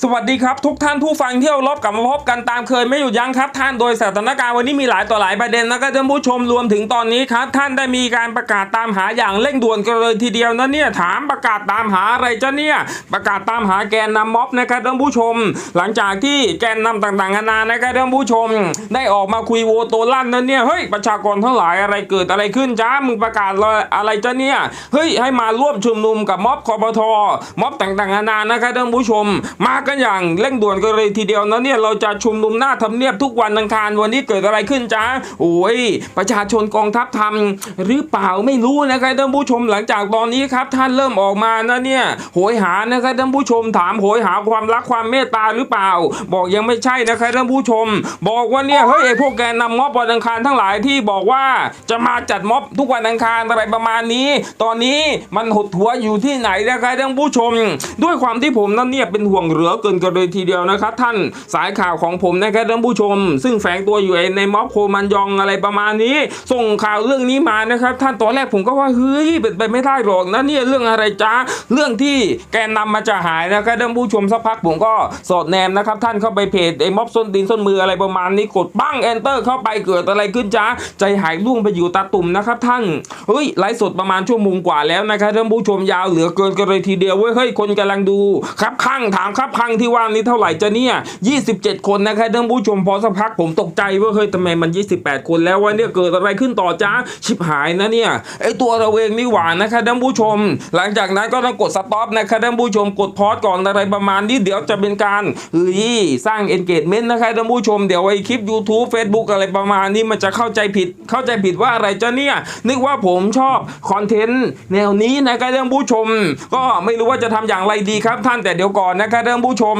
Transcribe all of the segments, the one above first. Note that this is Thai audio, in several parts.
สวัสดีครับ ทุกท่านผู้ฟังเที่ยวรบกลับมาพบกันตามเคยไม่หยุดยั้งครับ ท่านโดยสถานการณ์วันนี้มีหลายต่อหลายประเด็นนะครับท่านผู้ชมรวมถึงตอนนี้ครับ ท่านได้มีการประกาศตามหาอย่างเร่งด่วนกันเลยทีเดียวนะเนี่ยถามประกาศตามหาอะไรจ้ะเนี่ยประกาศตามหาแกนนำม็อบนะครับท่านผู้ชม หลังจากที่แกนนำต่างๆนานานะครับท่านผู้ชม ได้ออกมาคุยโวโตลั่นนั่นเนี่ยเฮ้ยประชากรทั้งหลายอะไรเกิดอะไรขึ้นจ้ามึงประกาศอะไรจ้ะเนี่ยเฮ้ยให้มาร่วมชุมนุมกับม็อบคอปทม็อบต่างๆนานานะครับท่านผู้ชมมากันอย่างเร่งด่วนกันเลยทีเดียวนะเนี่ยเราจะชุมนุมหน้าทำเนียบทุกวันอังคารวันนี้เกิดอะไรขึ้นจ้าโอ้ยประชาชนกองทัพทำหรือเปล่าไม่รู้นะครับท่านผู้ชมหลังจากตอนนี้ครับท่านเริ่มออกมานะเนี่ยโหยหานะครับท่านผู้ชมถามโหยหาความรักความเมตตาหรือเปล่า บอกยังไม่ใช่นะครับท่านผู้ชม บอกว่าเนี่ยเฮ้ยไอ้พวกแกนนำม็อบวันอังคารทั้งหลายที่บอกว่าจะมาจัดม็อบทุกวันอังคารอะไรประมาณนี้ ตอนนี้มันหดหัวอยู่ที่ไหนนะครับท่านผู้ชม ด้วยความที่ผมนั้นเนี่ยเป็นห่วงเหลือเกินกันเลยทีเดียวนะครับ ท่านสายข่าวของผมนะครับท่านผู้ชม ซึ่งแฝงตัวอยู่ในม็อบโคมันยองอะไรประมาณนี้ ส่งข่าวเรื่องนี้มานะครับ ท่านตอนแรกผมก็ว่าเฮ้ยเป็นไปไม่ได้หรอกนะเนี่ยเรื่องอะไรจ้าเรื่องที่แกนนำมาจะหายนะครับท่านผู้ชมสักพักผมก็สอดแนมนะครับ ท่านเข้าไปเพจไอ้ม็อบส้นตีนส้นมืออะไรประมาณนี้กดปั้ง enter เข้าไปเกิดอะไรขึ้นจ้าใจหายล่วงไปอยู่ตาตุ่มนะครับ ท่านเฮ้ยไลฟ์สดประมาณชั่วโมงกว่าแล้วนะครับท่านผู้ชมยาวเหลือเกินกันเลยทีเดียวเว้ยเฮ้ยคนกำลังดูครับข้างถามครับข้างที่ว่านี้เท่าไหร่จะเนี่ย27 คนนะครับท่านผู้ชมพอสักพักผมตกใจว่าเฮ้ยทำไมมัน 28 คนแล้ววะเนี่ยเกิดอะไรขึ้นต่อจ้าชิบหายนะเนี่ยไอตัวเราเองนี่หวานนะครับท่านผู้ชม หลังจากนั้นก็ต้องกดสต็อปนะครับท่านผู้ชมกดพอสก่อนอะไรประมาณนี้เดี๋ยวจะเป็นการเฮ้ยสร้าง engagement นะครับท่านผู้ชมเดี๋ยวไอคลิป YouTube Facebook อะไรประมาณนี้มันจะเข้าใจผิดเข้าใจผิดว่าอะไรจ้ะเนี่ยนึกว่าผมชอบคอนเทนต์แนวนี้นะครับท่านผู้ชม ก็ไม่รู้ว่าจะทำอย่างไรดีครับท่านแต่เดี๋ยวก่อนนะครับท่านผู้ชม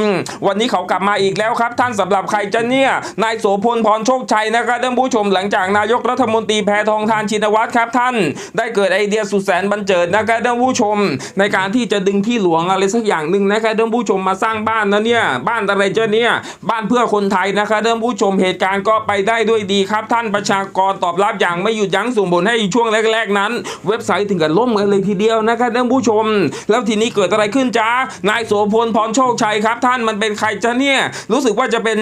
วันนี้เขากลับมาอีกแล้วครับ ท่านสำหรับใครจะเนี่ยนายโสพลพรโชคชัยนะครับท่านผู้ชมหลังจากนายกรัฐมนตรีแพทองทานชินวัตรครับท่าน ได้เกิดไอเดียสุดแสนบันเจิดนะครับท่านผู้ชม ในการที่จะดึงที่หลวงอะไรสักอย่างหนึ่งนะครับท่านผู้ชมมาสร้างบ้านนะเนี่ยบ้านอะไรเจ้าเนี่ยบ้านเพื่อคนไทยนะครับท่านผู้ชมเหตุการณ์ก็ไปได้ด้วยดีครับท่านประชากรตอบรับอย่างไม่หยุดยั้งส่งผลให้ช่วงแรกๆนั้น เว็บไซต์ถึงกับล่มกันเลยทีเดียวนะครับท่านผู้ชม แล้วทีนี้เกิดอะไรขึ้นจ้านายโสพลพรโชคชัยครับท่านมันเป็นใครจ้าเนี่ย รู้สึกว่าจะเป็น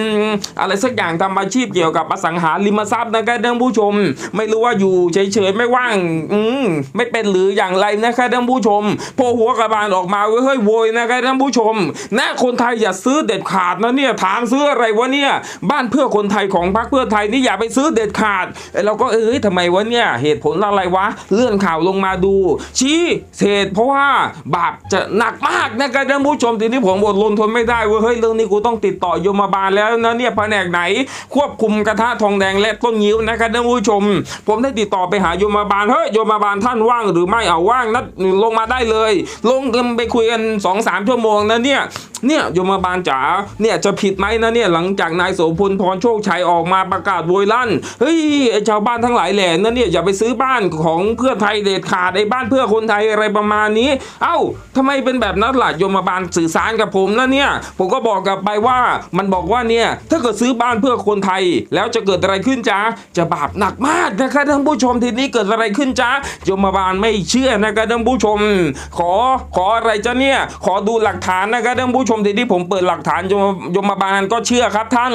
อะไรสักอย่างทำอาชีพเกี่ยวกับอสังหาริมทรัพย์นะครับท่านผู้ชม ไม่รู้ว่าอยู่เฉยๆไม่ว่าง อืมไม่เป็นหรืออย่างไรนะครับท่านผู้ชมโผล่หัวกระบาลออกมาเฮ้ยโวยนะครับท่านผู้ชมนะคนไทยอย่าซื้อเด็ดขาดนะเนี่ยถามซื้ออะไรวะเนี่ย บ้านเพื่อคนไทยของพรรคเพื่อไทยนี่อย่าไปซื้อเด็ดขาดไอ้เราก็เอ้ยทำไมวะเนี่ยเหตุผลอะไรวะ เลื่อนข่าวลงมาดู ชี้เหตุเพราะว่าบาปจะหนักมากนะครับท่านผู้ชมทีนี้ผมอดรนทนไม่ได้เว้ยเฮ้ยเรื่องนี้กูต้องติดต่อยมบาลแล้วนะเนี่ยแผนกไหน ควบคุมกระทะทองแดงและต้นยิ้วนะครับท่านผู้ชม ผมได้ติดต่อไปหายมบาลเฮ้ยยมบาลท่านว่างหรือไม่เอาว่างนัดลงมาได้เลย ลงกันไปคุยกันสองสามชั่วโมงนะเนี่ยเนี่ยยมบาลจ๋าเนี่ยจะผิดไหมนะเนี่ยหลังจากนายโสพลพรโชคชัยออกมาประกาศโวยลั่นเฮ้ยไอชาวบ้านทั้งหลายแหล่นะเนี่ยอย่าไปซื้อบ้านของเพื่อไทยเด็ดขาดไอ้บ้านเพื่อคนไทยอะไรประมาณนี้ เอ้าทำไมเป็นแบบนั้นล่ะยมบาลสื่อสารกับผมนะเนี่ยผมก็บอกกลับไปว่ามันบอกว่าเนี่ยถ้าเกิดซื้อบ้านเพื่อคนไทย แล้วจะเกิดอะไรขึ้นจ๊ะจะบาปหนักมากนะครับท่านผู้ชมทีนี้เกิดอะไรขึ้นจ๊ะยมบาลไม่เชื่อนะครับท่านผู้ชม ขอขออะไรจ๊ะเนี่ยขอดูหลักฐานนะครับท่านผู้ชมทีนี้ผมเปิดหลักฐานยมยมบาลก็เชื่อครับท่าน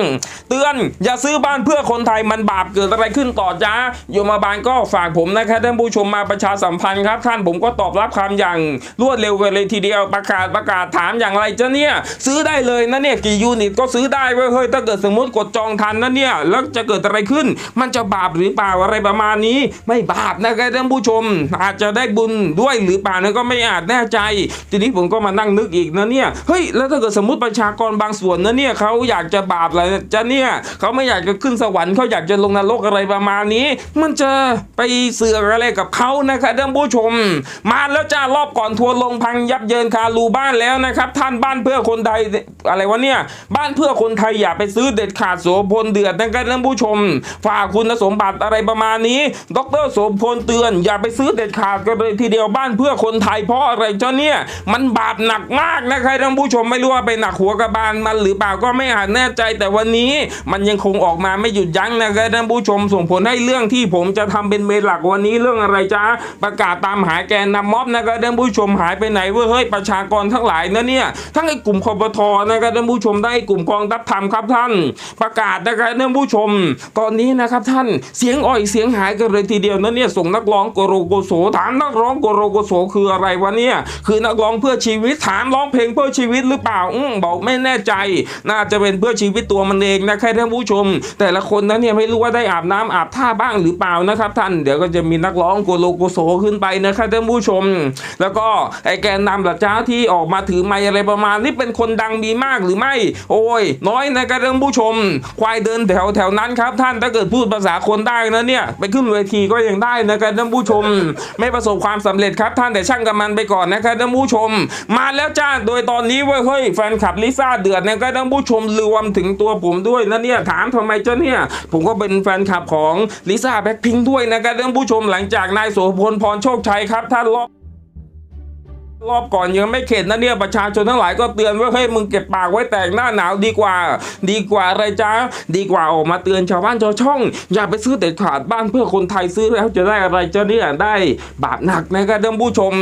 เตือนอย่าซื้อบ้านเพื่อคนไทยมันบาปเกิดอะไรขึ้นต่อจ้ายมบาลก็ฝากผมนะครับท่านผู้ชมมาประชาสัมพันธ์ครับท่านผมก็ตอบรับคำอย่างรวดเร็วกันเลยทีเดียวประกาศประกาศถามอย่างไรจ๊ะเนี่ยซื้อได้เลยนะเนี่ยกี่ยูนิตก็ซื้อได้เว้ยเฮ้ยถ้าเกิดสมมติกดจองทันนะเนี่ยแล้วจะเกิดอะไรขึ้น มันจะบาปหรือเปล่าอะไรประมาณนี้ ไม่บาปนะครับท่านผู้ชม อาจจะได้บุญด้วยหรือเปล่านั้นก็ไม่อาจแน่ใจ ทีนี้ผมก็มานั่งนึกอีกนะเนี่ยเฮ้ยแล้วถ้าเกิดสมมติประชากรบางส่วนนะเนี่ยเขาอยากจะบาปอะไรจะเนี่ยเขาไม่อยากจะขึ้นสวรรค์เขาอยากจะลงนรกอะไรประมาณนี้ มันจะไปเสือกอะไรกับเขานะครับท่านผู้ชม มาแล้วจ้ารอบก่อนทัวร์ลงพังยับเยินคารูบ้านแล้วนะครับ ท่านบ้านเพื่อคนนไทยอะไรวะเนี่ย บ้านเพื่อคนไทยอย่าไปซื้อเด็ดขาดโสพลเดือดนะครับท่านผู้ชม ฝากคุณสมบัติอะไรประมาณนี้ ดรโสพลเตือน อย่าไปซื้อเด็ดขาดกันเลยทีเดียวบ้านเพื่อคนไทยเพราะอะไรเจ้าเนี่ยมันบาปหนักมากนะครับท่านผู้ชมไม่รู้ว่าไปหนักหัวกระบาลมันหรือเปล่าก็ไม่อาจแน่ใจแต่วันนี้มันยังคงออกมาไม่หยุดยั้งนะครับท่านผู้ชมส่งผลให้เรื่องที่ผมจะทำเป็นเมนหลักวันนี้เรื่องอะไรจ้าประกาศตามหาแกนนำม็อบนะครับท่านผู้ชมหายไปไหนเว้ยเฮ้ยประชากรทั้งหลายนะเนี่ยทั้งไอ้กลุ่มคอปทนะครับท่านผู้ชมได้กลุ่มกองทัพธรรมครับท่าน ประกาศนะครับท่านผู้ชม ตอนนี้นะครับท่านเสียงอ่อยเสียงหายกันเลยทีเดียวนะเนี่ยส่งนักร้องโกโรโกโสถามนักร้องโกโรโกโสคืออะไรวะเนี่ยคือนักร้องเพื่อชีวิตถามร้องเพลงเพื่อชีวิตหรือเปล่าอืมบอกไม่แน่ใจ น่าจะเป็นเพื่อชีวิตตัวมันเองนะครับท่านผู้ชม แต่ละคนนั้นเนี่ยไม่รู้ว่าได้อาบน้ำอาบท่าบ้างหรือเปล่านะครับท่านเดี๋ยวก็จะมีนักร้องโกโลโกโสขึ้นไปนะครับท่านผู้ชม แล้วก็ไอแกนนำหลักจ้าที่ออกมาถือไม้อะไรประมาณนี้เป็นคนดังมีมากหรือไม่ โอ้ย น้อยนะครับท่านผู้ชม ควายเดินแถวแถวนั้นครับ ท่านถ้าเกิดพูดภาษาคนได้นะเนี่ย ไปขึ้นเวทีก็ยังได้นะครับท่านผู้ชม ไม่ประสบความสำเร็จครับท่านแต่ช่างกับมันไปก่อนนะครับท่านผู้ชม มาแล้วจ้าโดยตอนนี้เว้ยเฮ้ยแฟนคลับลิซ่าเดือดนะครับท่านผู้ชมรวมถึงตัวผมด้วยนะเนี่ยถามทำไมเจ้าเนี่ย ผมก็เป็นแฟนคลับของลิซ่าแบ็คพิงด้วยนะครับท่านผู้ชมหลังจากนายโสพลพรโชคชัยครับท่านรอบ รอบก่อนยังไม่เข็ดนะเนี่ยประชาชนทั้งหลายก็เตือนว่าเฮ้ยมึงเก็บปากไว้แต่งหน้าหนาวดีกว่า ดีกว่าอะไรจ้าดีกว่าออกมาเตือนชาวบ้านชาวช่อง อย่าไปซื้อเด็ดขาดบ้านเพื่อคนไทยซื้อแล้วจะได้อะไรจะเนี่ยได้บาปหนักนะครับท่านผู้ชม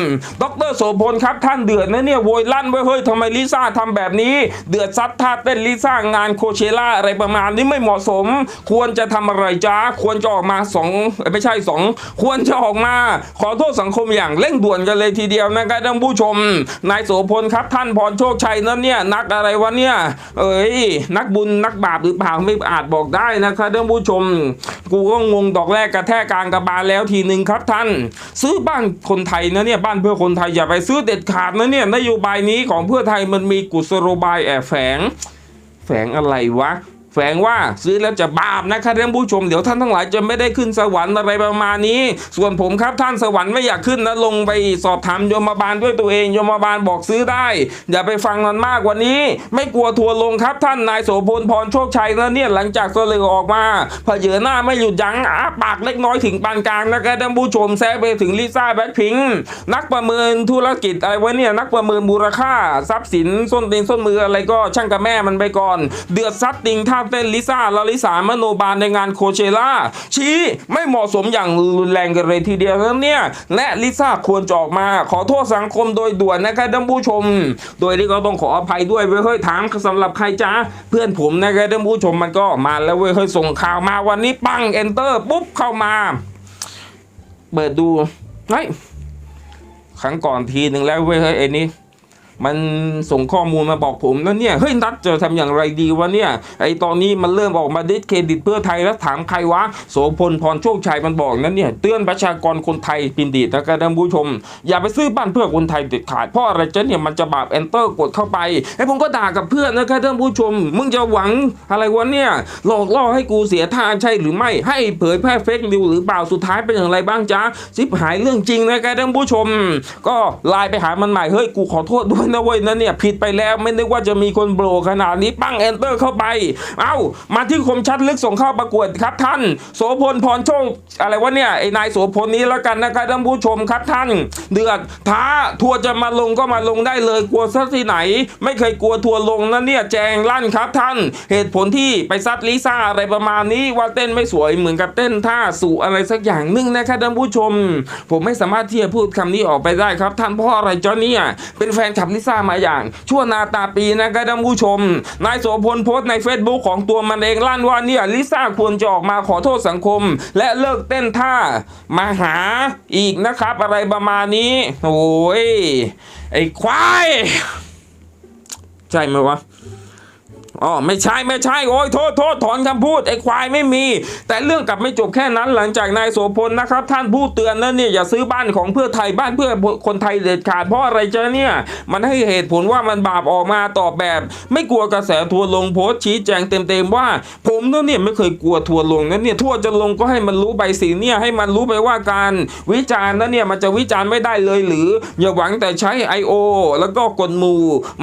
ดรโสพลครับท่านเดือดนะเนี่ยโวยลั่นไว้เฮ้ยทำไมลิซ่าทำแบบนี้ เดือดซัดท่าเต้นลิซ่างานโคเชล่าอะไรประมาณนี้ไม่เหมาะสม ควรจะทำอะไรจ้าควรจะออกมาสองไม่ใช่สองควรจะออกมา ขอโทษสังคมอย่างเร่งด่วนกันเลยทีเดียวนะครับท่านผู้ชมนายโสพลครับท่านพรโชคชัยนั่นเนี่ยนักอะไรวะเนี่ยเอ้ยนักบุญนักบาปหรือเปล่าไม่อาจบอกได้นะครับท่านผู้ชม กูก็งงดอกแรกกระแทกกลางกระบาลแล้วทีหนึ่งครับท่าน ซื้อบ้านคนไทยนะเนี่ยบ้านเพื่อคนไทยอย่าไปซื้อเด็ดขาดนะเนี่ยนโยบายนี้ของเพื่อไทยมันมีกุศโลบายแอบแฝง แฝงอะไรวะ แฝงว่าซื้อแล้วจะบาปนะครับท่านผู้ชมเดี๋ยวท่านทั้งหลายจะไม่ได้ขึ้นสวรรค์อะไรประมาณนี้ ส่วนผมครับท่านสวรรค์ไม่อยากขึ้นนะลงไปสอบถามโยมบาลด้วยตัวเองโยมบาลบอกซื้อได้ อย่าไปฟังมันมากกว่านี้ ไม่กลัวทัวร์ลงครับท่านนายโสพลพรโชคชัยนะเนี่ยหลังจากเสลือออกมาเผยหน้าไม่หยุดยั้งอาปากเล็กน้อยถึงปานกลางนะครับท่านผู้ชมแซไปถึงลิซ่าแบ็คพิงค์นักประเมินธุรกิจอะไรวะเนี่ยนักประเมินมูลค่า ทรัพย์สินส้นตีนส้นมืออะไรก็ช่างกับแม่มันไปก่อน เดือดซัดติงท่าเต้นลิซ่าลาลิสามโนบาลในงานโคเชล่าชี้ไม่เหมาะสมอย่างรุนแรงกันเลยทีเดียวแล้วเนี่ย และลิซ่าควรจะออกมาขอโทษสังคมโดยด่วนนะครับท่านผู้ชม โดยที่ก็ต้องขออภัยด้วยเว้ยเฮ้ยถามสำหรับใครจ้าเพื่อนผมนะครับท่านผู้ชมมันก็มาแล้วเว้ยเฮ้ยส่งข่าวมาวันนี้ปังเอนเตอร์ปุ๊บเข้ามา เปิดดูเฮ้ยครั้งก่อนทีหนึ่งแล้วเว้ยเฮ้ยไอ้นี่ มันส่งข้อมูลมาบอกผมนะเนี่ยเฮ้ยนัดจะทำอย่างไรดีวะเนี่ยไอตอนนี้มันเริ่มออกมาดิสเครดิตเพื่อไทยแล้วถามใครวะโสพลพรโชคชัยมันบอกนั่นเนี่ยเตือนประชากรคนไทยปินดีนะครับท่านผู้ชม อย่าไปซื้อบ้านเพื่อคนไทยเด็ดขาดเพราะอะไรจะเนี่ยมันจะบาปเอนเตอร์กดเข้าไปไอผมก็ด่ากับเพื่อนนะครับท่านผู้ชม มึงจะหวังอะไรวะเนี่ยหลอกล่อให้กูเสียท่าใช่หรือไม่ให้เผยแพร่เฟกนิวหรือเปล่าสุดท้ายเป็นอย่างไรบ้างจ๊ะซิบหายเรื่องจริงนะครับท่านผู้ชม ก็ไลน์ไปหามันใหม่เฮ้ยกูขอโทษด้วยนะเว้ยนะเนี่ยผิดไปแล้วไม่นึกว่าจะมีคนโบรขนาดนี้ปั้งเอนเตอร์เข้าไป เอ้า มาที่คมชัดลึกส่งเข้าประกวดครับท่าน โสพลพรโชคอะไรวะเนี่ยไอ้นายโสพลนี้แล้วกันนะครับท่านผู้ชมครับท่าน เดือดท้าทัวร์จะมาลงก็มาลงได้เลยกลัวซัดที่ไหน ไม่เคยกลัวทัวร์ลงนะเนี่ยแจงลั่นครับท่าน เหตุผลที่ไปซัดลิซ่าอะไรประมาณนี้ว่าเต้นไม่สวยเหมือนกับเต้นท่าสู่อะไรสักอย่างหนึงนะครับท่านผู้ชม ผมไม่สามารถที่จะพูดคำนี้ออกไปได้ครับ ท่านเพราะอะไรจอเนี่ยเป็นแฟนคลับลิซ่ามาอย่าง ชั่วนาตาปีนะครับท่านผู้ชม นายโสพลโพสต์ใน Facebook ของตัวมันเองลั่นว่าเนี่ยลิซ่าควรจะออกมาขอโทษสังคม และเลิกเต้นท่ามาหาอีกนะครับ อะไรประมาณนี้ โอ้ยไอ้ควาย ใช่ไหมวะ อ๋อไม่ใช่ไม่ใช่โอ้ยโทษโทษถอนคำพูดไอ้ควายไม่มี แต่เรื่องกลับไม่จบแค่นั้นหลังจากนายโสพลนะครับ ท่านผู้เตือนนะเนี่ยอย่าซื้อบ้านของเพื่อไทยบ้านเพื่อคนไทยเด็ดขาดเพราะอะไรเจ้าเนี่ย มันให้เหตุผลว่ามันบาปออกมาตอบแบบ ไม่กลัวกระแสทัวร์ลงโพสชี้แจงเต็มๆว่า ผมนั่นเนี่ยไม่เคยกลัวทัวร์ลงนั่นเนี่ยทัวร์จะลงก็ให้มันรู้ใบสีเนี่ยให้มันรู้ไปว่าการวิจารณ์นั่นเนี่ยมันจะวิจารณ์ไม่ได้เลยหรือ อย่าหวังแต่ใช้ I.O. แล้วก็กดมู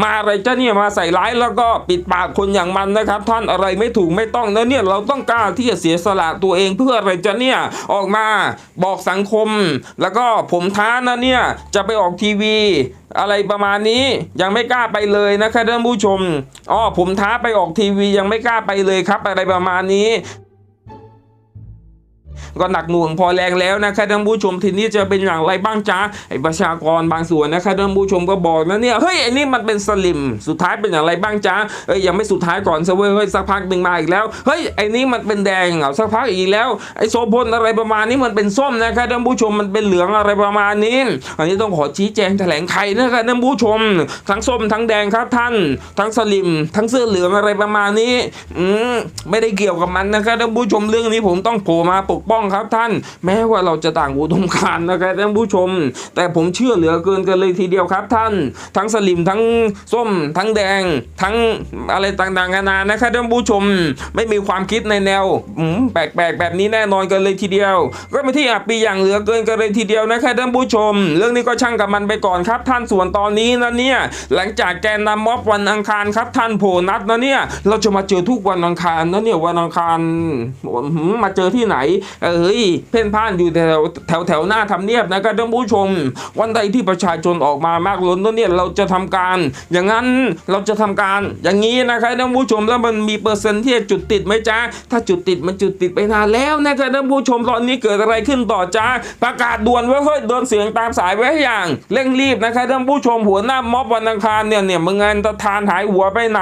มาอะไรเจ้าเนี่ยมาใส่ร้ายแล้วก็ปิดปากคนคนอย่างมันนะครับ ท่านอะไรไม่ถูกไม่ต้องนะเนี่ยเราต้องกล้าที่จะเสียสละตัวเองเพื่ออะไรจะเนี่ยออกมาบอกสังคม แล้วก็ผมท้านะเนี่ยจะไปออกทีวีอะไรประมาณนี้ยังไม่กล้าไปเลยนะครับท่านผู้ชมอ๋อผมท้าไปออกทีวียังไม่กล้าไปเลยครับ อะไรประมาณนี้ ก็หนักหน่วงพอแรงแล้วนะครับท่านผู้ชมทีนี้จะเป็นอย่างไรบ้างจ๊ะไอประชากรบางส่วนนะครับท่านผู้ชมก็บอกนะเนี่ยเฮ้ยไอ้นี่มันเป็นสลิมสุดท้ายเป็นอย่างไรบ้างจ๊ะเอ้ยยังไม่สุดท้ายก่อนซะเว้ยเฮ้ยสักพักหนึ่งมาอีกแล้วเฮ้ยไอ้นี่มันเป็นแดงเหรอสักพักอีกแล้วไอ้โซพลอะไรประมาณนี้มันเป็นส้มนะครับท่านผู้ชมมันเป็นเหลืองอะไรประมาณนี้ อันนี้ต้องขอชี้แจงแถลงไขนะครับท่านผู้ชม ทั้งส้มทั้งแดงครับท่าน ทั้งสลิม ทั้งเสื้อเหลืองอะไรประมาณนี้ อืมไม่ได้เกี่ยวกับมันนะครับท่านผู้ชมเรื่องนี้ผมต้องโผล่มาปกป้องครับท่าน แม้ว่าเราจะต่างอุดมการณ์นะครับท่านผู้ชม แต่ผมเชื่อเหลือเกินกันเลยทีเดียวครับท่าน ทั้งสลิมทั้งส้ม ทั้งแดง ทั้งอะไรต่างๆนานานะครับท่านผู้ชม ไม่มีความคิดในแนวแปลกๆแบบนี้แน่นอนกันเลยทีเดียว ก็เป็นที่อับปีอย่างเหลือเกินกันเลยทีเดียวนะครับท่านผู้ชม เรื่องนี้ก็ช่างกับมันไปก่อนครับ ท่านส่วนตอนนี้นะเนี่ยหลังจากแกนนำม็อบวันอังคารครับท่านโผนัดนะเนี่ยเราจะมาเจอทุกวันอังคารนะเนี่ยวันอังคารมาเจอที่ไหนเอเฮ้ยเพ่นพ่านอยู่แถวแถวแถวหน้าทำเนียบนะครับท่านผู้ชม วันใดที่ประชาชนออกมามากล้นนะเนี่ยเราจะทำการ อย่างนั้นเราจะทำการอย่างนี้นะครับท่านผู้ชมแล้วมันมีเปอร์เซ็นต์ที่จะจุดติดไหมจ๊ะถ้าจุดติดมันจุดติดไปนานแล้วนะครับท่านผู้ชมตอนนี้เกิดอะไรขึ้นต่อจ้าประกาศด่วนไว้เฮ้ยเดินเสียงตามสายไว้อย่างเร่งรีบนะครับท่านผู้ชมหัวหน้าม็อบวันอังคารเนี่ยเนี่ยมึงงานตะทานหายหัวไปไหน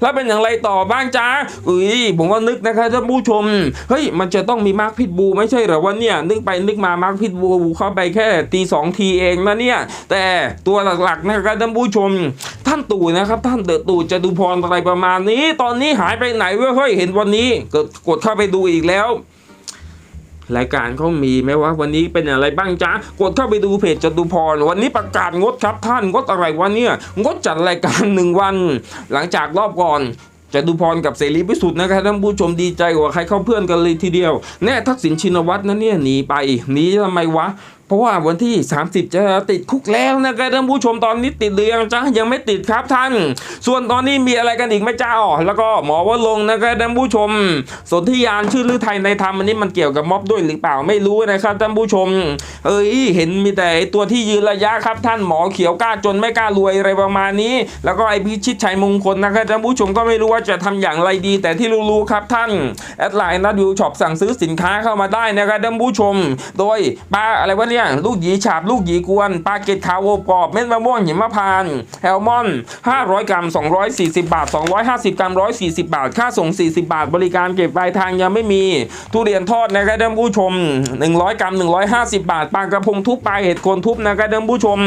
แล้วเป็นอย่างไรต่อบ้างจ้าอุ้ยผมก็นึกนะครับท่านผู้ชมเฮ้ยมันจะต้องมีมาร์คพิทบูไม่ใช่หรอวะเนี่ยนึกไปนึกมามาร์คพิทบูเข้าไปแค่ตีสองทีเองนะเนี่ยแต่ตัวหลักๆนะครับท่านผู้ชม ท่านตู่นะครับท่านเดอะตู่จตุพรอะไรประมาณนี้ ตอนนี้หายไปไหนเว้ยเฮ้ยเห็นวันนี้กดกดเข้าไปดูอีกแล้วรายการเขามีไหมว่าวันนี้เป็นอะไรบ้างจ๊ะ กดเข้าไปดูเพจจตุพร วันนี้ประกาศงดครับท่าน งดอะไรวะเนี่ย งดจัดรายการหนึ่งวัน หลังจากรอบก่อน จตุพรกับเสรีพิสุทธิ์นะครับท่านผู้ชมดีใจกว่าใครเข้าเพื่อนกันเลยทีเดียว แน่ทักษิณชินวัตรนะเนี่ยหนีไปหนีทำไมวะ เพราะว่าวันที่ 30 จะติดคุกแล้วนะครับท่านผู้ชมตอนนี้ติดหรือยังจ๊ะยังไม่ติดครับท่าน ส่วนตอนนี้มีอะไรกันอีกไหมเจ้า แล้วก็หมอว่าลงนะครับท่านผู้ชม สนธิยานชื่อลือไทยในธรรมอันนี้มันเกี่ยวกับม็อบด้วยหรือเปล่าไม่รู้นะครับท่านผู้ชม เอ้ยเห็นมีแต่ตัวที่ยืนระยะครับท่านหมอเขียวกล้าจนไม่กล้ารวยอะไรประมาณนี้ แล้วก็ไอพิชิตชัยมงคลนะครับท่านผู้ชมก็ไม่รู้ว่าจะทำอย่างไรดี แต่ที่รู้ๆครับท่านแอดไลน์นัดวิวช็อปสั่งซื้อสินค้าเข้ามาได้นะครับท่านผู้ชม โดยปลาอะไรวะเนี่ยลูกหยีฉาบ ลูกหยีกวน ปลาเกตขาวโอบกรอบ เม็ดมะม่วงหิมพานต์แอลมอน 500 กรัม 240 บาท 250 กรัม 140 บาท ค่าส่ง 40 บาท บริการเก็บปลายทางยังไม่มี ทุเรียนทอดนะครับท่านผู้ชม 100 กรัม 150 บาท ปลากระพงทุบปลาเห็ดโคนทุบนะครับท่านผู้ชม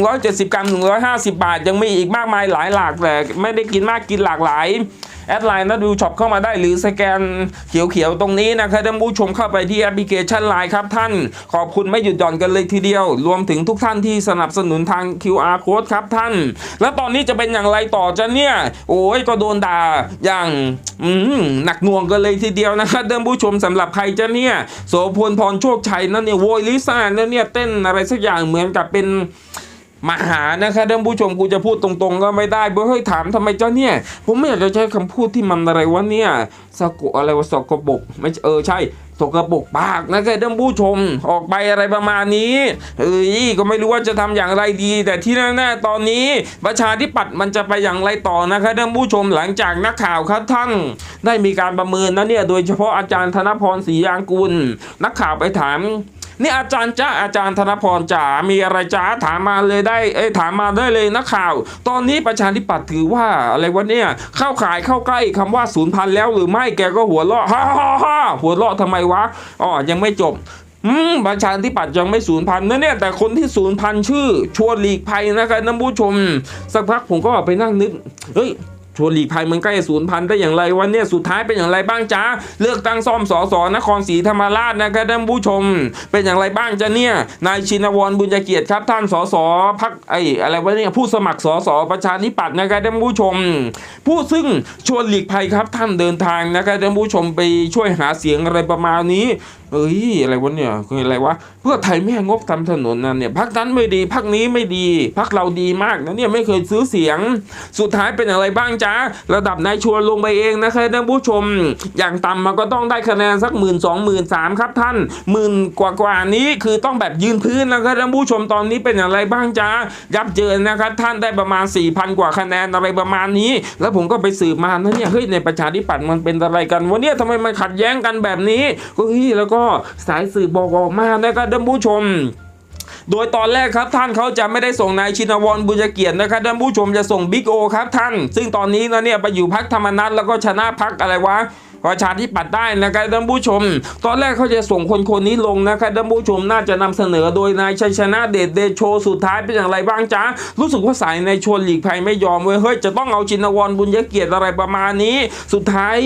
170 กรัม 150 บาท ยังมีอีกมากมายหลายหลากแต่ไม่ได้กินมากกินหลากหลาย แอดไลน์นะดูช็อปเข้ามาได้หรือสแกนเขียวๆ ตรงนี้นะครับท่านผู้ชมเข้าไปที่แอปพลิเคชันไลน์ครับท่าน ขอบคุณไม่หยุดหย่อนกันเลยทีเดียว รวมถึงทุกท่านที่สนับสนุนทาง QR code ครับท่าน แล้วตอนนี้จะเป็นอย่างไรต่อจะเนี่ย โอ้ยก็โดนด่าอย่างหนักหน่วงกันเลยทีเดียวนะครับท่านผู้ชมสำหรับใครจะเนี่ยโสพลพรโชคชัยนั่นเนี่ยโวยลิซ่านั่นเนี่ยเต้นอะไรสักอย่างเหมือนกับเป็น มาหานะครับท่านผู้ชมกูจะพูดตรงๆ ก็ไม่ได้เบ้อเฮ้ยถามทำไมเจ้าเนี่ย ผมไม่อยากจะใช้คำพูดที่มันอะไรวะเนี่ยสกอะไรวะสกปรกไม่เออใช่สกปรกปากนะครับท่านผู้ชมออกไปอะไรประมาณนี้เอ้ยก็ไม่รู้ว่าจะทำอย่างไรดี แต่ที่แน่ๆตอนนี้ประชาธิปัตย์มันจะไปอย่างไรต่อนะครับท่านผู้ชมหลังจากนักข่าวครับท่านได้มีการประเมินนะเนี่ยโดยเฉพาะอาจารย์ธนพรศรียางกุล นักข่าวไปถาม นี่อาจารย์จ้าอาจารย์ธนพรจ๋ามีอะไรจ้าถามมาเลยได้เอ้ถามมาได้เลยนักข่าว ตอนนี้ประชาธิปัตย์ถือว่าอะไรวะเนี่ยเข้าขายเข้าใกล้คำว่าศูนย์พันแล้วหรือไม่แกก็หัวเราะฮ่าฮ่าฮ่าหัวเราะทำไมวะอ๋อยังไม่จบอืมประชาธิปัตย์ยังไม่ศูนย์พันนะเนี่ยแต่คนที่ศูนย์พันชื่อชวนหลีกภัยนะครับท่านผู้ชม สักพักผมก็ไปนั่งนึกเฮ้ย ชวนหลีกภัยมันใกล้ศูนย์พันได้อย่างไรวันเนี่ยสุดท้ายเป็นอย่างไรบ้างจ้าเลือกตั้งซ่อมสอสอนครศรีธรรมราชนะครับท่านผู้ชม เป็นอย่างไรบ้างจ้ะเนี่ยนายชินวรบุญเกียรติครับท่านสสพักไอ้อะไรวะเนี่ยผู้สมัครสสประชาธิปัตย์นะครับท่านผู้ชม ผู้ซึ่งชวนหลีกภัยครับท่านเดินทางนะครับท่านผู้ชมไปช่วยหาเสียงอะไรประมาณนี้ เอ้ยอะไรวะเนี่ยคืออะไรวะเพื่อไทยไม่ให้งบทำถนนนั่นเนี่ยพักนั้นไม่ดีพักนี้ไม่ดีพักเราดีมากนะเนี่ยไม่เคยซื้อเสียง สุดท้ายเป็นอะไรบ้างจ้าระดับนายชวนลงไปเองนะครับท่านผู้ชม อย่างต่ำมันก็ต้องได้คะแนนสักหมื่นสองหมื่นสามครับท่านหมื่นกว่ากว่านี้คือต้องแบบยืนพื้นนะครับท่านผู้ชมตอนนี้เป็นอย่างไรบ้างจ้ายับเยินนะครับท่านได้ประมาณ4ี่พันกว่าคะแนนอะไรประมาณนี้ แล้วผมก็ไปสืบมานะเนี่ยเฮ้ยในประชาธิปัตย์มันเป็นอะไรกันวะเนี่ยทำไมมันขัดแย้งกันแบบนี้เฮ้ยแล้วก็สายสืบบอกออกมานะครับท่านผู้ชมโดยตอนแรกครับท่านเขาจะไม่ได้ส่งนายชินวรบุญเกียรตินะครับท่านผู้ชมจะส่งบิ๊กโอครับท่าน ซึ่งตอนนี้นะเนี่ยไปอยู่พักธรรมนัตแล้วก็ชนะพักอะไรวะ ประชาธิปัตย์ได้นะครับท่านผู้ชม ตอนแรกเขาจะส่งคนคนนี้ลงนะครับท่านผู้ชมน่าจะนำเสนอโดยนายชัยชนะเดชเดโชสุดท้ายเป็นอย่างไรบ้างจ๊ะรู้สึกว่าสายในชวนหลีกภัยไม่ยอมเว้ยเฮ้ยจะต้องเอาชินวรบุญยเกียรติอะไรประมาณนี้ สุดท้าย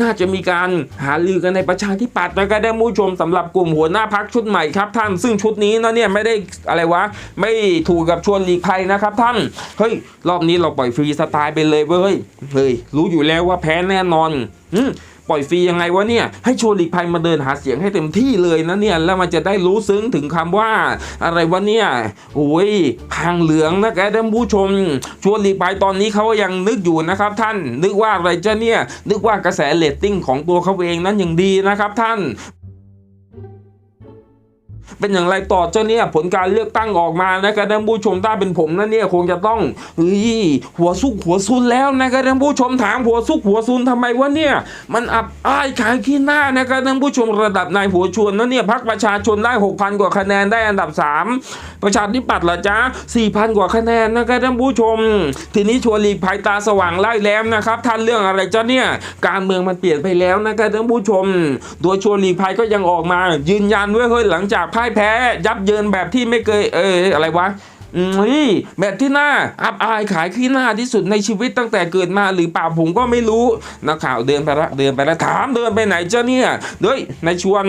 น่าจะมีการหาลือกันในประชาธิปัตย์นะครับท่านผู้ชมสำหรับกลุ่มหัวหน้าพักชุดใหม่ครับท่านซึ่งชุดนี้นะเนี่ยไม่ได้อะไรวะไม่ถูกกับชวนหลีกภัยนะครับท่านเฮ้ยรอบนี้เราปล่อยฟรีสไตล์ไปเลยเว้ยเฮ้ยรู้อยู่แล้วว่าแพ้แน่นอน อืม ปล่อยฟรียังไงวะเนี่ย ให้ชวนหลีกภัยมาเดินหาเสียงให้เต็มที่เลยนะเนี่ย แล้วมันจะได้รู้ซึ้งถึงคำว่า อะไรวะเนี่ยโอ้ยพางเหลืองนะแกท่านผู้ชม ชวนหลีกภัยตอนนี้เขายังนึกอยู่นะครับ ท่านนึกว่าอะไรจะเนี่ยนึกว่ากระแสเลตติ้งของตัวเขาเองนั้นอย่างดีนะครับท่าน เป็นอย่างไรต่อเจ้าเนี่ยผลการเลือกตั้งออกมานะครับท่านผู้ชมถ้าเป็นผมนะเนี่ยคงจะต้องเฮ้ยหัวซุกหัวซุนแล้วนะครับท่านผู้ชมถามหัวซุกหัวซุนทำไมวะเนี่ยมันอับอายขายขี้หน้านะครับท่านผู้ชมระดับนายหัวชวนนะเนี่ยพักประชาชนได้ 6,000 กว่าคะแนนได้อันดับ 3 ประชาธิปัตย์ละจ้า4,000 กว่าคะแนนนะครับท่านผู้ชม ทีนี้ชวนหลีกภัยตาสว่างไล่แล้มนะครับท่านเรื่องอะไรเจ้าเนี่ยการเมืองมันเปลี่ยนไปแล้วนะครับท่านผู้ชมโดยชวนหลีกภัยก็ยังออกมา ยืนยันด้วยเฮ้ยหลังจากพ่ายแพ้ยับเยินแบบที่ไม่เคยเอออะไรวะนี่แบบที่หน้าอับอายขายขี้หน้าที่สุดในชีวิตตั้งแต่เกิดมาหรือเปล่าผมก็ไม่รู้นักข่าวเดินไปละเดินไปละถามเดินไปไหนเจ้าเนี่ยเฮ้ยนายชวน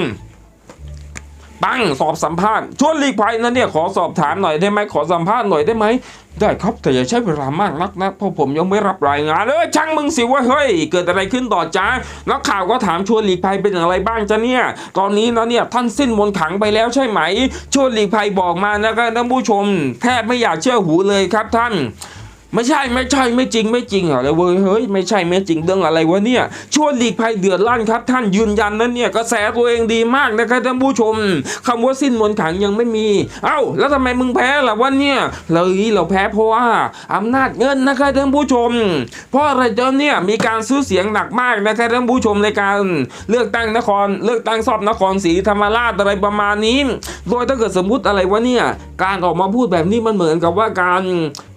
ปังสอบสัมภาษณ์ชวนหลีกภัยนะเนี่ยขอสอบถามหน่อยได้ไหมขอสัมภาษณ์หน่อยได้ไหมได้ครับแต่อย่าใช้เวลามากนักนะเพราะผมยังไม่รับรายงานเลยช่างมึงสิว่าเฮ้ย เกิดอะไรขึ้นต่อจ้านักข่าวก็ถามชวนหลีกภัยเป็นอย่างไรบ้างจ้าเนี่ย ตอนนี้นะเนี่ยท่านสิ้นมนขังไปแล้วใช่ไหมชวนหลีกภัยบอกมานะครับท่านผู้ชม แทบไม่อยากเชื่อหูเลยครับท่าน ไม่ใช่ไม่ใช่ไม่จริงไม่จริงอะไรเว้ยเฮ้ยไม่ใช่ไม่จริงเรื่องอะไรวะเนี่ยชวนหลีกภัยเดือดร้อนครับ ท่านยืนยันนั้นเนี่ยกระแสตัวเองดีมากนะครับท่านผู้ชมคำว่าสิ้นมนต์ขลังยังไม่มี เอ้า แล้วทำไมมึงแพ้ล่ะวะเนี่ยเราเราแพ้เพราะว่าอำนาจเงินนะครับท่านผู้ชม เพราะอะไรเจ้าเนี่ยมีการซื้อเสียงหนักมากนะครับท่านผู้ชมในการเลือกตั้งนคร เลือกตั้งสอบนครศรีธรรมราชอะไรประมาณนี้ โดยถ้าเกิดสมมุติอะไรวะเนี่ยการออกมาพูดแบบนี้มันเหมือนกับว่าการ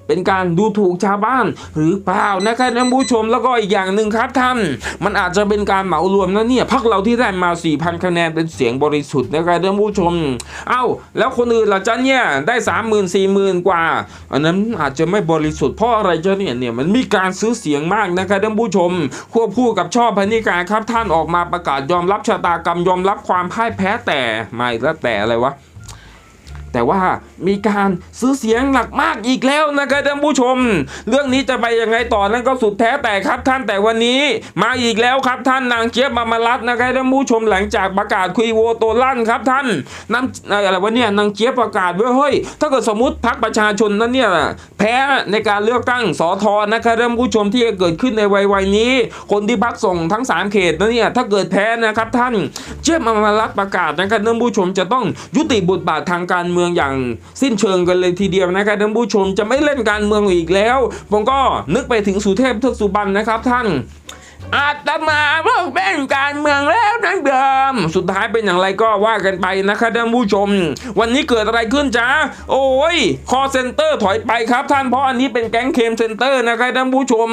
เป็นการดูถูกชาวบ้านหรือเปล่านะครับท่านผู้ชมแล้วก็อีกอย่างหนึ่งครับท่าน มันอาจจะเป็นการเหมารวมนะเนี่ยพักเราที่ได้มา4,000คะแนนเป็นเสียงบริสุทธิ์นะครับท่านผู้ชม เอ้า แล้วคนอื่นล่ะจ๊ะเนี่ยได้3 0 0 0 0 4 0 0 0กว่า อันนั้นอาจจะไม่บริสุทธิ์เพราะอะไรจ๊ะเนี่ยเนี่ยมันมีการซื้อเสียงมากนะครับท่านผู้ชม ควบคู่กับช่อพันิการครับท่านออกมาประกาศยอมรับชะตากรรมยอมรับความพ่ายแพ้แต่ไม่แล้วแต่อะไรวะ แต่ว่ามีการซื้อเสียงหนักมากอีกแล้วนะครับท่านผู้ชม เรื่องนี้จะไปยังไงต่อนั้นก็สุดแท้แต่ครับท่านแต่วันนี้มาอีกแล้วครับท่านนางเจี๊ยบมามารัตน์นะครับท่านผู้ชมหลังจากประกาศคุยโวโตลั่นครับท่านน้ำอะไรวะเนี่ยนางเจี๊ยบประกาศว่าเฮ้ยถ้าเกิดสมมติพรรคประชาชนนั้นเนี่ยแพ้ในการเลือกตั้งสอทอนะครับท่านผู้ชมที่จะเกิดขึ้นในวัยวัยนี้ คนที่พักส่งทั้งสามเขตนั้นเนี่ยถ้าเกิดแพ้นะครับท่านเจี๊ยบมามารัตน์ประกาศนะครับท่านผู้ชมจะต้องยุติบทบาททางการเมืองอย่างสิ้นเชิงกันเลยทีเดียวนะครับท่านผู้ชมจะไม่เล่นการเมืองอีกแล้ว ผมก็นึกไปถึงสุเทพเทือกสุบรรณนะครับท่าน อาตมาเลิกเล่นการเมืองแล้วนั่งเดิม สุดท้ายเป็นอย่างไรก็ว่ากันไปนะครับท่านผู้ชม วันนี้เกิดอะไรขึ้นจ้าโอ้ยคอเซ็นเตอร์ถอยไปครับท่านเพราะอันนี้เป็นแก๊งเคมเซ็นเตอร์นะครับท่านผู้ชม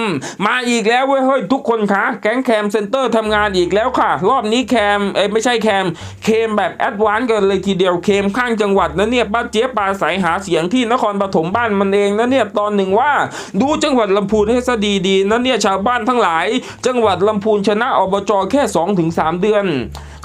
มาอีกแล้วเว้ยเฮ้ยทุกคนคะแก๊งแคมเซ็นเตอร์ทำงานอีกแล้วค่ะ รอบนี้แคมเอ้ยไม่ใช่แคมเคมแบบแอดวานซ์กันเลยทีเดียวเคมข้างจังหวัดนะเนี่ยป้าเจี๊ยบปลาใสหาเสียงที่นครปฐมบ้านมันเองนะเนี่ยตอนหนึ่งว่า ดูจังหวัดลำพูนให้ซะดีๆนะเนี่ยชาวบ้านทั้งหลายจังหวัดังหวัดลำพูนชนะอบจแค่ 2-3 เดือน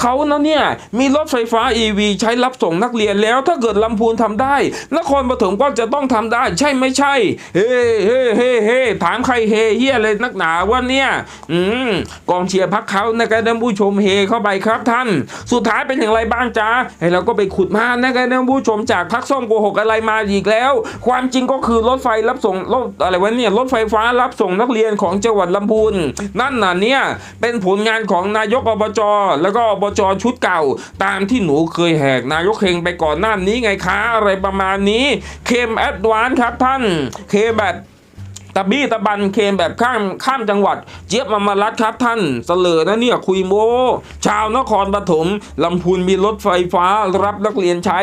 เขานะเนี่ยมีรถไฟฟ้า EV ใช้รับส่งนักเรียนแล้ว ถ้าเกิดลำพูนทำได้ นครปฐมก็จะต้องทำได้ ใช่ไม่ใช่ เฮ้เฮ้เฮ้เฮ้ถามใครเฮเฮียเลยนักหนาว่าเนี่ยอืมกองเชียร์พักเขานะครับท่านผู้ชมเฮเข้าไปครับท่าน สุดท้ายเป็นอย่างไรบ้างจ๊ะให้เราก็ไปขุดมานะครับท่านผู้ชมจากพักส้มโกหกอะไรมาอีกแล้ว ความจริงก็คือรถไฟรับส่งรถอะไรวะเนี่ยรถไฟฟ้ารับส่งนักเรียนของจังหวัดลำพูน นั่นน่ะเนี่ยเป็นผลงานของนายกอบจแล้วก็อบจชุดเก่า ตามที่หนูเคยแหกนายกเฮงไปก่อนหน้านี้ไงคะอะไรประมาณนี้เคมแอดวานครับท่านเคแบบตะบี้ตะบันเคนแบบข้ามข้ามจังหวัด เจี๊ยบมามารัดครับท่านเสลอนะเนี่ยคุยโมชาวนครปฐมลำพูนมีรถไฟฟ้ารับนักเรียนใช้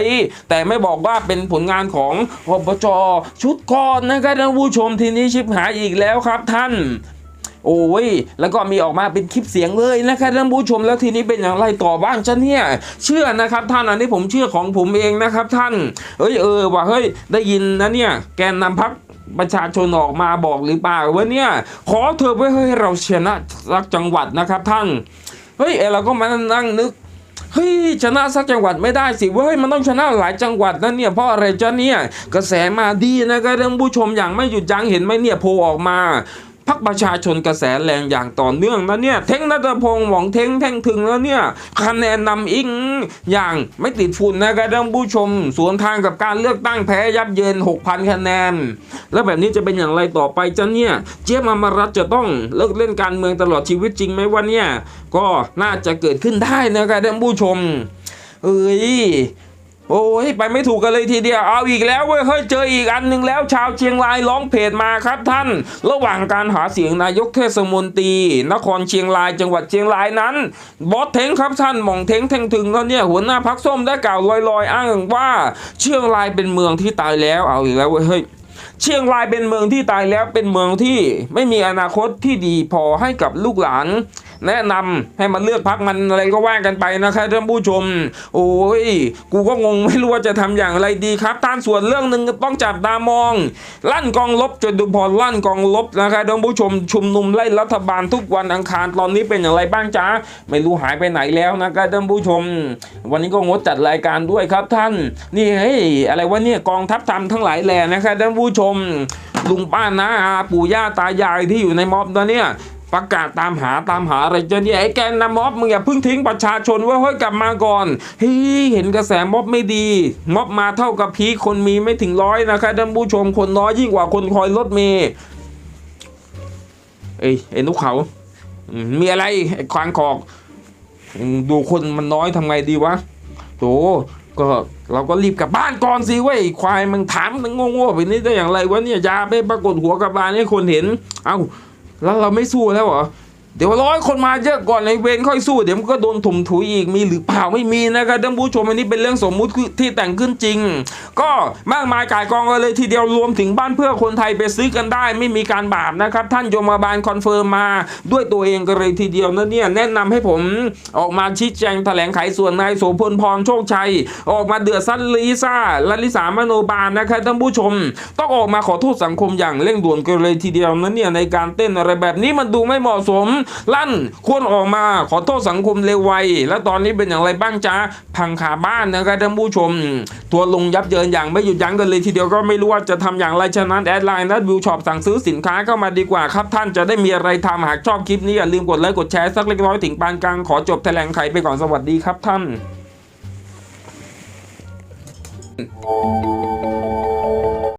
แต่ไม่บอกว่าเป็นผลงานของอบจชุดก่อนนะครับท่านผู้ชมทีนี้ชิบหายอีกแล้วครับท่าน โอ้ย แล้วก็มีออกมาเป็นคลิปเสียงเลยนะครับท่านผู้ชมแล้วทีนี้เป็นอย่างไรต่อบ้างจ้ะเนี่ย เชื่อนะครับท่านอันนี้ผมเชื่อของผมเองนะครับท่านเฮ้ยเออว่าเฮ้ยได้ยินนะเนี่ย แกนนำพักประชาชนออกมาบอกหรือเปล่าว่าเนี่ย ขอเธอไว้ให้เราชนะสักจังหวัดนะครับท่านเฮ้ยเราก็มานั่งนึกเฮ้ยชนะสักจังหวัดไม่ได้สิเว้ยมันต้องชนะหลายจังหวัดนะเนี่ยเพราะอะไรจ้ะเนี่ยกระแสมาดีนะครับท่านผู้ชมอย่างไม่หยุดยั้งเห็นไหมเนี่ยโพออกมา พักประชาชนกระแสแรงอย่างต่อเนื่องนะเนี่ยเท่งนัทพงศ์หวองเท่งแท่งถึงแล้วเนี่ยคะแนนนำอิงอย่างไม่ติดฝุ่นนะครับท่านผู้ชม สวนทางกับการเลือกตั้งแพ้ยับเยิน 6,000 คะแนน แล้วแบบนี้จะเป็นอย่างไรต่อไปจ้ะเนี่ยเจี๊ยบอมรัตจะต้องเลิกเล่นการเมืองตลอดชีวิตจริงไหมวะเนี่ยก็น่าจะเกิดขึ้นได้นะครับท่านผู้ชมเอ้ย โอ้ยไปไม่ถูกกันเลยทีเดียวเอาอีกแล้วเว้ยเฮ้ยเจออีกอันหนึ่งแล้วชาวเชียงรายร้องเพจมาครับท่าน ระหว่างการหาเสียงนายกเทศมนตรีนครเชียงรายจังหวัดเชียงรายนั้น บอสเทงครับท่านหม่องเทงเทงถึงแล้วเนี่ยหัวหน้าพักส้มได้กล่าวลอยๆ อ้างว่า เชียงรายเป็นเมืองที่ตายแล้วเอาอีกแล้วเว้ยเฮ้ย เชียงรายเป็นเมืองที่ตายแล้วเป็นเมืองที่ไม่มีอนาคตที่ดีพอให้กับลูกหลาน แนะนำให้มันเลือกพักมันอะไรก็ว่ากันไปนะครับท่านผู้ชม โอ้ยกูก็งงไม่รู้ว่าจะทำอย่างไรดีครับท่านส่วนเรื่องหนึ่งต้องจับตามอง ลั่นกองลบจตุพรลั่นกองลบนะครับท่านผู้ชมชุมนุมไล่รัฐบาลทุกวันอังคารตอนนี้เป็นอย่างไรบ้างจ๊ะไม่รู้หายไปไหนแล้วนะครับท่านผู้ชม วันนี้ก็งดจัดรายการด้วยครับท่าน นี่เฮ้ยอะไรวะเนี่ยกองทัพทำทั้งหลายแหล่นะครับท่านผูู้้ชม ลุงป้านาอาปู่ย่าตายายที่อยู่ในม็อบตอนเนี้ยประกาศตามหาตามหาอะไรจะเนี่ยไอ้แกนนำม็อบมึงอย่าเพิ่งทิ้งประชาชนไว้เฮ้ยกลับมาก่อนเฮ้ยเห็นกระแสม็อบไม่ดี ม็อบมาเท่ากับพีคนมีไม่ถึงร้อยนะครับท่านผู้ชมคนน้อยยิ่งกว่าคนคอยรถเมย์เอ้ยไอ้นุกเขา มีอะไรไอ้ควางคอก ดูคนมันน้อยทำไงดีวะโถ ก็เราก็รีบกลับบ้านก่อนสิเว้ยควายมันถามมึงโง่ๆไปนี่ได้อย่างไรวะเนี่ยยาไปปรากฏหัวกับบานให้คนเห็น เอ้าแล้วเราไม่สู้แล้วเหรอ เดี๋ยวร้อยคนมาเยอะก่อนในเวรค่อยสู้เดี๋ยวมันก็โดนถมถุยอีกมีหรือเปล่าไม่มีนะครับท่านผู้ชมอันนี้เป็นเรื่องสมมุติที่แต่งขึ้นจริง ก็มากมายกายกองกันเลยทีเดียวรวมถึงบ้านเพื่อคนไทยไปซื้อกันได้ ไม่มีการบาปนะครับ ท่านโยมบาลคอนเฟิร์มมาด้วยตัวเองกันเลยทีเดียวนะเนี่ยแนะนำให้ผมออกมาชี้แจงแถลงไขส่วนนายโสพลพรโชคชัย ออกมาเดือดซัดลิซ่าลลิสามโนบาลนะครับท่านผู้ชม ต้องออกมาขอโทษสังคมอย่างเร่งด่วนกันเลยทีเดียวนะเนี่ยในการเต้นอะไรแบบนี้มันดูไม่เหมาะสมลั่นควรออกมาขอโทษสังคมเร็วไวแล้วตอนนี้เป็นอย่างไรบ้างจ๊ะพังขาบ้านนะครับท่านผู้ชมทัวลงยับเยินอย่างไม่หยุดยั้งกันเลยทีเดียวก็ไม่รู้ว่าจะทำอย่างไรฉะนั้นแอดไลน์นัดวิวช็อปสั่งซื้อสินค้าเข้ามาดีกว่าครับท่านจะได้มีอะไรทำหากชอบคลิปนี้อย่าลืมกดไลค์กดแชร์สักเล็กน้อยถึงปานกลางขอจบแถลงไขไปก่อนสวัสดีครับท่าน